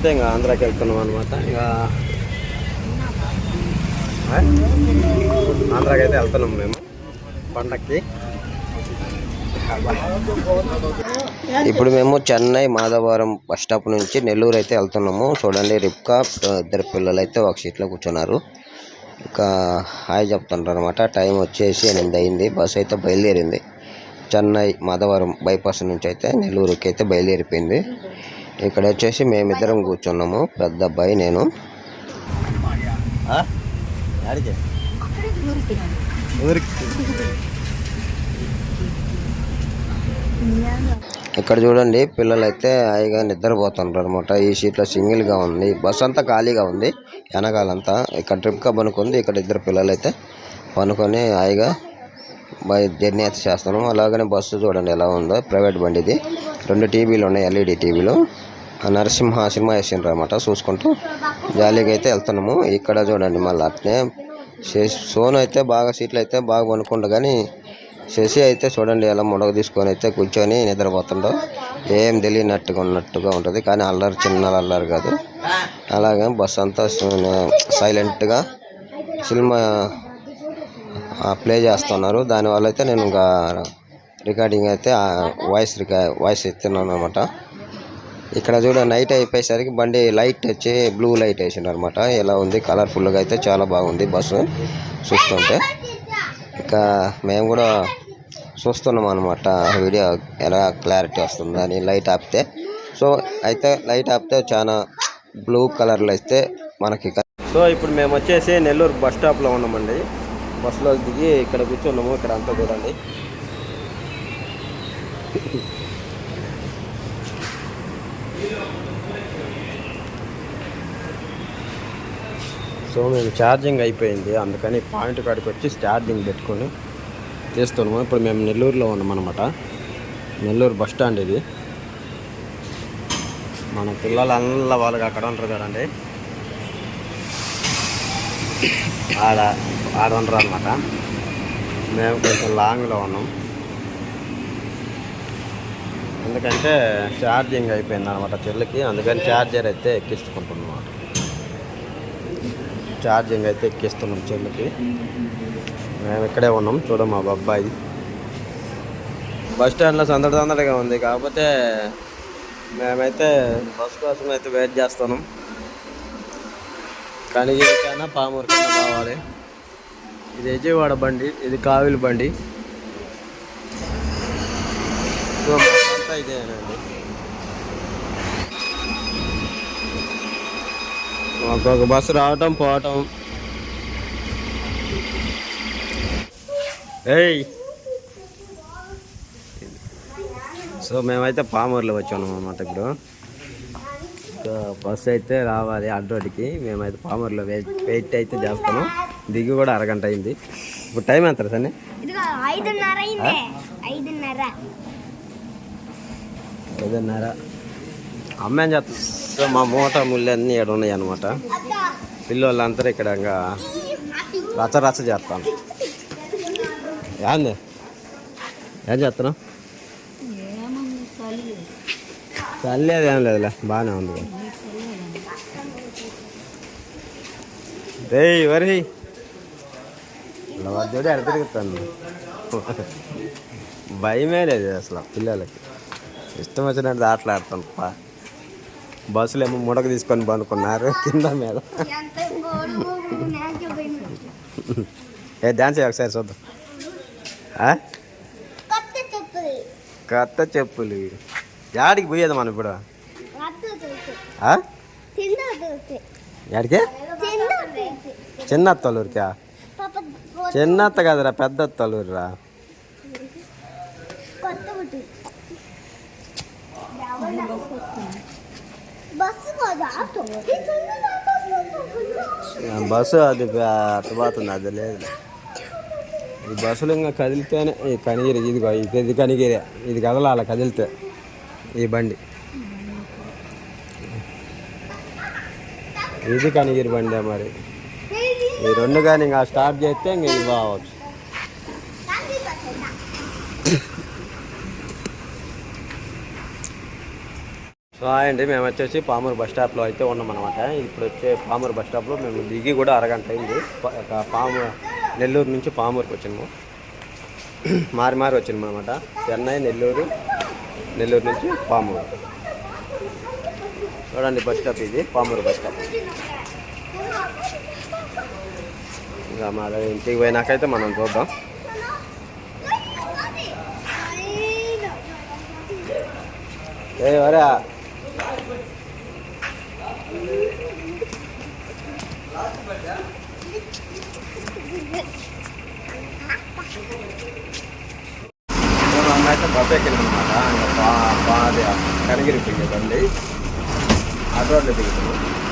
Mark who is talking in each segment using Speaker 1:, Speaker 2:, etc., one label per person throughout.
Speaker 1: అయితే ఇంకా ఆంధ్రాకి వెళ్తున్నాం అనమాట ఇంకా ఆంధ్రాకి అయితే వెళ్తున్నాం మేము పండక్కి. ఇప్పుడు మేము చెన్నై మాధవరం బస్ స్టాప్ నుంచి నెల్లూరు అయితే వెళ్తున్నాము. చూడండి రిప్కా ఇద్దరు పిల్లలు అయితే ఒక సీట్లో కూర్చున్నారు. ఇంకా హాయ్ చెప్తుంటారు అనమాట టైం వచ్చేసి ఎనిమిది అయింది. బస్సు అయితే బయలుదేరింది. చెన్నై మాధవరం బైపాస్ నుంచి అయితే నెల్లూరుకి అయితే బయలుదేరిపోయింది. ఇక్కడ వచ్చేసి మేమిద్దరం కూర్చున్నాము. పెద్ద అబ్బాయి నేను. ఇక్కడ చూడండి పిల్లలు అయితే హాయిగా నిద్రపోతుంటారు అనమాట ఈ సీట్లో సింగిల్గా ఉంది. బస్ అంతా ఖాళీగా ఉంది. వెనకాలంతా. ఇక్కడ ట్రిప్ పనుకుంది. ఇక్కడ ఇద్దరు పిల్లలు అయితే పనుకొని హాయిగా జర్నీ అయితే చేస్తాను అలాగనే బస్సు చూడండి ఎలా ఉందో. ప్రైవేట్ బండి ఇది రెండు టీవీలు ఉన్నాయి ఎల్ఈడి టీవీలు. ఆ నరసింహ సినిమా వేసిండ్రు అనమాట చూసుకుంటూ జాలీగా అయితే వెళ్తున్నాము. ఇక్కడ చూడండి మళ్ళీ అట్నే శశి- సోను అయితే బాగా సీట్లు అయితే బాగా పనుకుండు కానీ శశి అయితే చూడండి ఎలా ముడగ తీసుకొని అయితే కూర్చొని నిద్రపోతుండో. ఏం తెలియనట్టుగా ఉన్నట్టుగా ఉంటుంది కానీ అల్లరి చిన్న అల్లరి కాదు. అలాగే బస్ అంతా సైలెంట్గా సినిమా ప్లే చేస్తున్నారు. దానివల్ల అయితే నేను ఇంకా రికార్డింగ్ అయితే వాయిస్ రికా వాయిస్ ఇస్తున్నాను అనమాట ఇక్కడ చూడ నైట్ అయిపోయేసరికి బండి లైట్ వచ్చి బ్లూ లైట్ వేసిండు అనమాట ఎలా ఉంది? కలర్ఫుల్గా అయితే చాలా బాగుంది బస్సు. చూస్తుంటే. ఇంకా మేము కూడా చూస్తున్నాం అనమాట వీడియో ఎలా క్లారిటీ వస్తుందని లైట్ ఆపితే. సో అయితే లైట్ ఆపితే చాలా బ్లూ కలర్లో అయితే మనకి సో ఇప్పుడు మేము వచ్చేసి నెల్లూరు బస్ స్టాప్లో ఉన్నామండి. బస్సులో దిగి ఇక్కడ కూర్చున్నాము ఇక్కడ అంతా చూడండి సో మేము ఛార్జింగ్ అయిపోయింది. అందుకని పాయింట్ కాడికి వచ్చి ఛార్జింగ్ పెట్టుకొని చేస్తున్నాము. ఇప్పుడు మేము నెల్లూరులో ఉన్నాం నెల్లూరు బస్ స్టాండ్ ఇది. మన పిల్లలు అల్ల వాళ్ళకి అక్కడ ఉంటారు కదండి. ఆడ ఆడ ఉండరు అనమాట మేము కొంచెం లాంగ్లో ఉన్నాం. ఎందుకంటే ఛార్జింగ్ అయిపోయింది అనమాట చెల్లికి. అందుకని ఛార్జర్ అయితే ఎక్కించుకుంటున్నాం. ఛార్జింగ్ అయితే ఎక్కిస్తున్నాం చెల్లికి. మేము ఇక్కడే ఉన్నాం. చూడ మా అబ్బాయి బస్ స్టాండ్లో సందడి సందడిగా ఉంది. కాకపోతే మేమైతే బస్ కోసం అయితే వెయిట్ చేస్తున్నాం. కనిగిరికైనా పామూరుకైనా కావాలి ఇది విజయవాడ బండి ఇది కావిలి బండి. సో అంతా ఇదేనండి ఒక్కొక్క బస్సు రావటం పోవటం. ఏయ్! సో మేమైతే పామూరులో వచ్చాము అనమాట ఇప్పుడు. బస్సు అయితే రావాలి అడ్డోటికి మేమైతే పామూరులో వెయిట్ వెయిట్ అయితే చేస్తాము దిగి కూడా అరగంట అయింది. ఇప్పుడు టైం ఎంత సన్ని?
Speaker 2: ఐదున్నర
Speaker 1: అమ్మ ఏం సో మా మూట ముళ్ళు అన్నీ ఇక్కడ ఉన్నాయి అనమాట పిల్లలందరూ ఇక్కడ ఇంకా రచ్చ రచ్చ చేస్తాను ఏంది? ఏం చేస్తున్నావు చల్లేదు ఏం లేదులే బాగానే ఉంది రే వరి ఇలా వద్దుడు ఎడ తిరుగుతాను భయమే లేదు అసలు పిల్లలకి. ఇష్టం వచ్చినట్టు ఆటలాడుతాను పా. బస్సులు ఏమో ముడక తీసుకొని పనుకున్నారు కింద మీద. ఏ డాన్స్ ఒకసారి చూద్దాం. ఆ?
Speaker 2: కొత్త చెప్పులు.
Speaker 1: కొత్త చెప్పులు యాడికి పోయేది మనం ఇప్పుడు
Speaker 2: కొత్త చెప్పులు
Speaker 1: ఆ?
Speaker 2: తిందా దొరికి
Speaker 1: యాడికి
Speaker 2: తిందా దొరికి
Speaker 1: చిన్న అత్తలూరికా
Speaker 2: పాప
Speaker 1: చిన్న అత్త కదరా పెద్ద అత్తలూరురా
Speaker 2: కొత్త బుట్టి బస్సు కాదు ఆటో ఈ చిన్నది ఆటో
Speaker 1: బస్సు అది అర్థమవుతుంది అది లేదు ఈ బస్సులు ఇంకా కదిలితేనే ఈ కనిగిరి ఇదిగో ఇది ఇది కనిగిరి ఇది కదలాల కదిలితే ఈ బండి. ఇది కనిగిరి బండి మరి. ఈ రెండు కానీ ఇంకా స్టార్ట్ చేస్తే ఇంక ఇది బావచ్చు. సో అండి మేము వచ్చేసి పామూరు బస్ స్టాప్లో అయితే ఉన్నాం అనమాట ఇప్పుడు వచ్చే పామూరు బస్ స్టాప్లో మేము దిగి కూడా అరగంట అయింది. పాము నెల్లూరు నుంచి పామూరుకి వచ్చినాము. మారి మారి వచ్చినాము అనమాట చెన్నై నెల్లూరు నెల్లూరు నుంచి పామూరు. చూడండి బస్ స్టాప్ ఇది పామూరు బస్ స్టాప్. ఇంకా మా ఇంటికి పోయినాకైతే మనం చూద్దాం. ఏ బస్ ఎక్కినాం అనమాట అది కనగిరి దిగదండి ఆ రోడ్లో దిగుతున్నాం
Speaker 2: హాయ్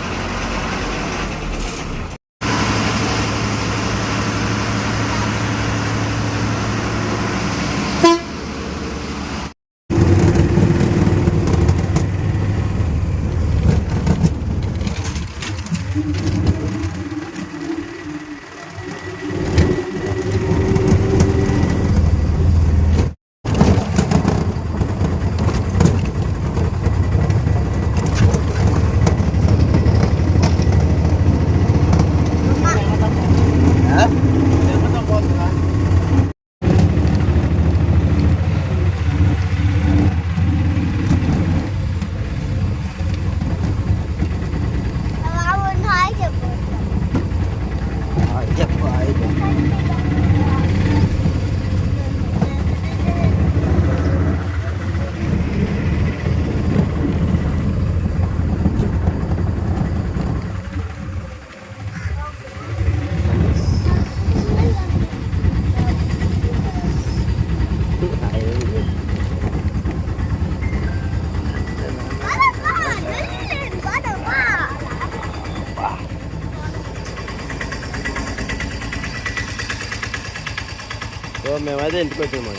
Speaker 1: మేమైతే ఇంటికి వచ్చాము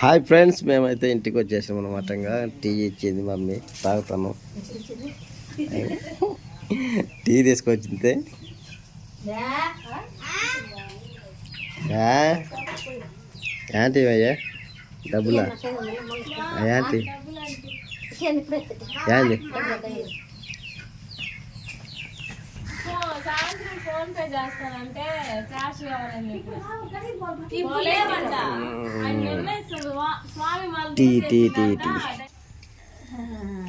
Speaker 1: హాయ్ ఫ్రెండ్స్ మేమైతే ఇంటికి వచ్చేసాం అనమాట ఇంకా. టీ ఇచ్చింది మమ్మీ తాగుతాను. టీ తీసుకొచ్చింది. యాంటీ అయ్యా? డబ్బులా? యాంటీ?
Speaker 3: యాంటీ? ఫోన్ పే చేస్తానంటే క్యాష్ కావాలని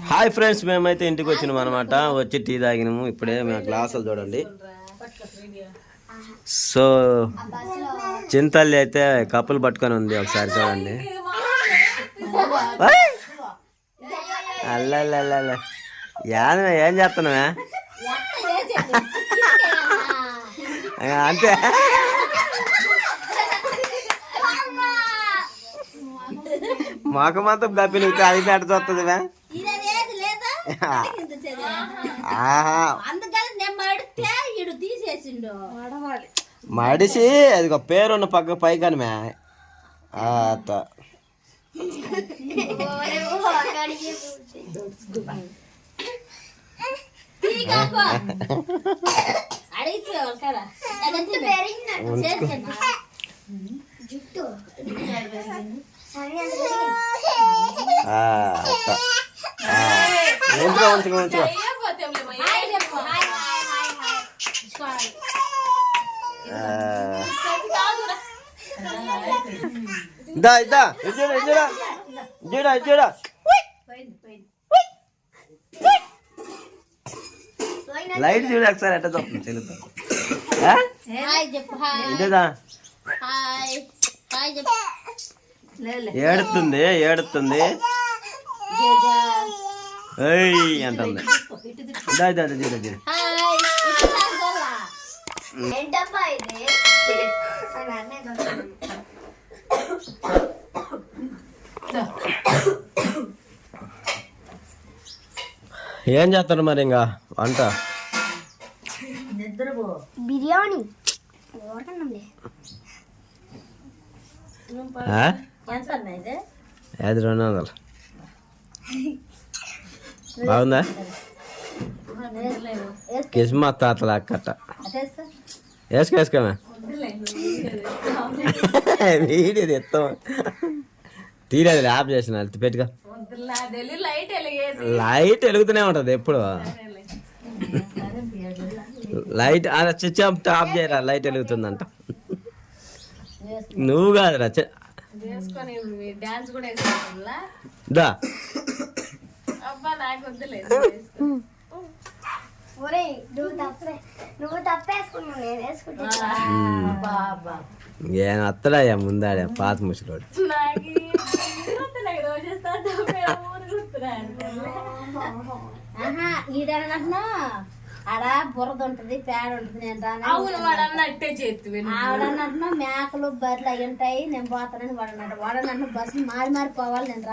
Speaker 1: హాయ్ ఫ్రెండ్స్ మేమైతే ఇంటికి వచ్చినాం అనమాట వచ్చి టీ తాగినాము. ఇప్పుడే మేము గ్లాసులు చూడండి. సో చింతల్లి అయితే కప్పులు పట్టుకొని ఉంది ఒకసారి చూడండి! అల్లల్లల్ల ఏం ఏం చేస్తున్నావా ఆ, అంతే. మాకు మాత్రం డబ్బి నువ్వు అది పెట్ట చూస్తుంది మడిసి అది ఒక పేరున్న పక్క పైకాని మే అత్త.
Speaker 2: జుట్టు
Speaker 1: ఆ, అత్త ఆ, ఉంచుకో ఉంచుకో ఉంచుకో
Speaker 3: చేయకపోతే ఏమో ఏ-
Speaker 2: హాయ్ చెప్పు హాయ్ హాయ్ హాయ్ హాయ్
Speaker 1: ఆ,
Speaker 3: కాదురా.
Speaker 1: ఇద్దా ఇద్దా ఇచ్చాడా ఇచ్చాడా ఇచ్చాడా ఇచ్చాడా లైట్ చూడు ఒకసారి ఎట్ట చూస్తుంది
Speaker 2: హాయ్ చెప్పు
Speaker 1: ఏడుతుంది ఏడుతుంది. ఏయ్ అంటుంది. ఏం చేస్తారు మరి ఇంకా? వంట?
Speaker 2: బిర్యానీ?
Speaker 1: అది రెండు వందలు. బాగుందా? కిస్మత్ తాతల అక్కట. వేసుకో. వేసుకోమే వీడియో తెస్తాం తీరేది ఆఫ్ చేసిన
Speaker 3: వెలిగేది
Speaker 1: లైట్ వెలుగుతూనే ఉంటది ఎప్పుడు. లైట్ స్విచ్ ఆఫ్ ఆఫ్ చేయరా? లైట్ వెలుగుతుందంట. నువ్వు కాదురా దా. ఏం ముందాడే పాత ముసలోడు.
Speaker 4: ఈడన్నా ఆడ బురద ఉంటది పేడ ఉంటది నేను రాను
Speaker 3: అవును వాడు అన్నట్టే చేతి
Speaker 4: ఆవిడన్నట్టు మేకలు బర్రెలు అవి ఉంటాయి నేను పోతానని వాడు అన్నాడు వాడు నన్ను బస్సు మారి మారి పోవాలి నేను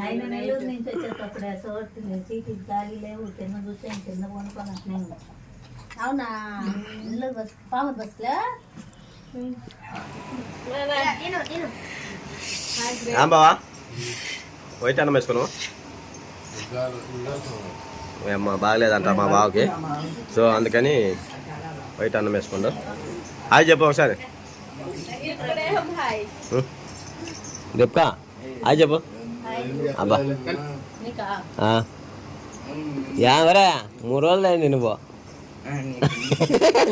Speaker 4: ఆయన నెల్లూరు నుంచి వచ్చేటప్పుడే గాలి లేవు కింద కింద కొనుక్కొని. అవునా? నెల్లూరు బస్ పాము బస్సులో?
Speaker 1: బావా? వైట్ అన్నం వేసుకున్నావా? ఏమ్మా బాగలేదంట మా బావకి. సో అందుకని బయట అన్నం వేసుకుండు హాయ్ చెప్పు ఒకసారి.
Speaker 3: ఇక్కడే హాయ్
Speaker 1: చెప్పు. అబ్బా. ఏమరా మూడు రోజులు అయింది నువ్వు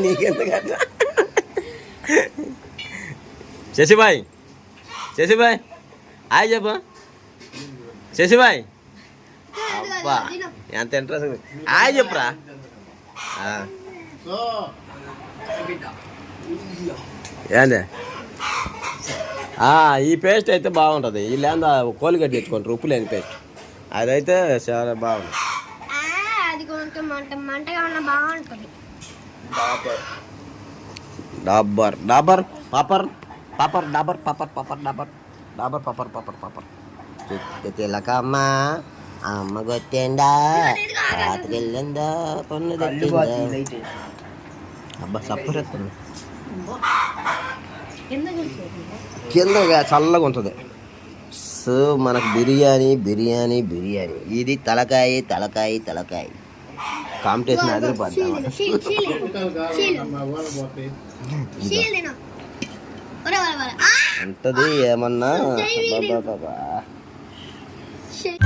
Speaker 1: నీకెందుకంట శశిబాయ్ శశిబాయ్ హాయ్ చెప్పు. శశిబాయ్ అబ్బా ఎంత ఇంట్రెస్ట్. హాయ్ చెప్పురా. ఆ. ఏంది? ఆ, ఈ పేస్ట్ అయితే బాగుంటుంది. ఈ లేదా కోలిగడ్డ తెచ్చుకుంటారు ఉప్పు లేని పేస్ట్ అదైతే చాలా బాగుంది.
Speaker 2: ఆ, అది కొంచెం మంట మంటగా ఉన్న బాగుంటుంది.
Speaker 1: డాబర్ డాబర్ పాపర్ పాపర్ డాబర్ పాపర్ పాపర్ డాబర్ డాబర్ పాపర్ పాపర్ పాపర్ తిలకమ్మ అమ్మ కొట్టిందా రాత్రికెళ్ళిందా? పన్ను తెచ్చిందా? అబ్బా సప్పరెత్తుంది
Speaker 4: కింద కూర్చోండి
Speaker 1: కిందగా చల్లగా ఉంటుంది. సో మనకు బిర్యానీ బిర్యానీ బిర్యానీ. ఇది తలకాయ తలకాయ తలకాయ. కాంపిటీషన్ అదిరిపోద్ది ఉంటది ఏమన్నా? అబ్బబ్బబ్బబ్బా.
Speaker 2: షీల్